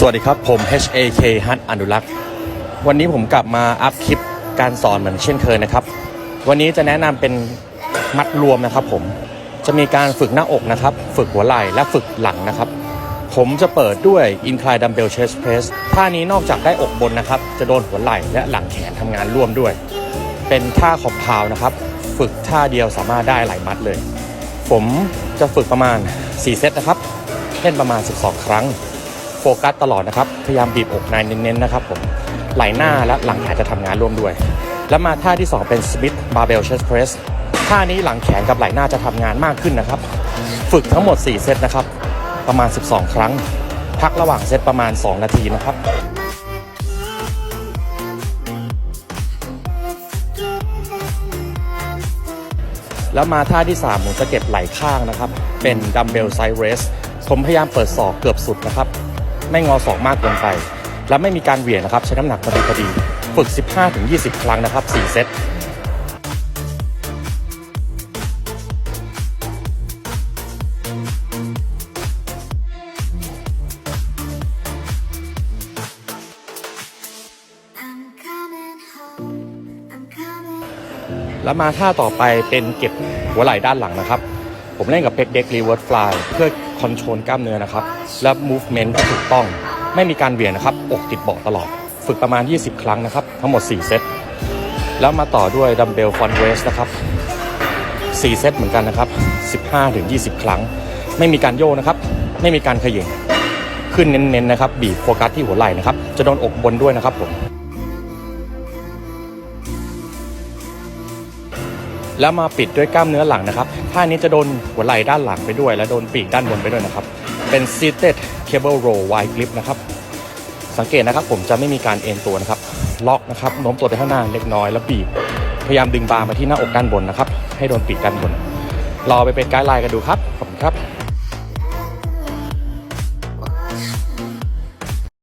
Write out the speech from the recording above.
สวัสดีครับ ผม HAK ฮัทอนุรักษ์ วันนี้ผมกลับมาอัพคลิปการสอนเหมือนเช่นเคยนะครับ วันนี้จะแนะนำเป็นมัดรวมนะครับผม จะมีการฝึกหน้าอกนะครับ ฝึกหัวไหล่และฝึกหลังนะครับ ผมจะเปิดด้วย Incline Dumbbell Chest Press ท่านี้นอกจากได้อกบนนะครับ จะโดนหัวไหล่และหลังแขนทำงานร่วมด้วย เป็นท่าขอบพาวนะครับ ฝึกท่าเดียวสามารถได้หลายมัดเลย ผมจะฝึกประมาณ 4 เซตนะครับเล่นประมาณ 12 ครั้ง โฟกัสตลอดนะครับ พยายามบีบอกนายเน้นๆนะครับผมไหล่หน้าและหลังแขนจะทำงานร่วมด้วย แล้วมาท่าที่ 2 เป็น Smith Barbell Chest Press ท่านี้หลังแขนกับไหล่หน้าจะทำงานมากขึ้นนะครับ ฝึกทั้งหมด 4 เซตนะครับ ประมาณ 12 ครั้ง พักระหว่างเซตประมาณ 2 นาทีนะครับแล้วมาท่าที่ 3 ผมจะเก็บไหล่ข้างนะครับ เป็นดัมเบลไซเรสผมพยายามเปิดศอกเกือบสุดนะครับ ไม่งอศอกมากเกินไป และไม่มีการเหวี่ยงนะครับ ใช้น้ำหนักพอดีพอดีฝึก 15-20 ครั้งนะครับ 4 เซตแล้วมาท่าต่อไปเป็นเก็บหัวไหล่ด้านหลังนะครับ ผมเล่นกับเป็กเด็กรีเวิร์สฟลายเพื่อ คอนโทรลกล้ามเนื้อนะครับ และมูฟเมนต์ที่ถูกต้อง ไม่มีการเหวี่ยงนะครับ อกติดเบาะตลอด ฝึกประมาณ 20 ครั้งนะครับ ทั้งหมด 4 เซต แล้วมาต่อด้วยดัมเบลฟอนเรสนะครับ 4 เซตเหมือนกันนะครับ 15-20 ครั้ง ไม่มีการโยกนะครับ ไม่มีการเขย่งขึ้นเน้นๆนะครับ บีบโฟกัสที่หัวไหล่นะครับ จะโดนอกบนด้วยนะครับผม แล้วมาปิดด้วยกล้ามเนื้อหลังนะครับท่านี้จะโดนหัวไหล่ด้านหลังไปด้วย และโดนปีกด้านบนไปด้วยนะครับ เป็น seated cable row wide grip นะครับ สังเกตนะครับผมจะไม่มีการเอ็นตัวนะครับ ล็อกนะครับโน้มตัวไปข้างหน้าเล็กน้อยแล้วบีบ พยายามดึงบาร์มาที่หน้าอกด้านบนนะครับ ให้โดนปีกด้านบน รอไปเป็นไกด์ไลน์กันดูครับ ขอบคุณครับ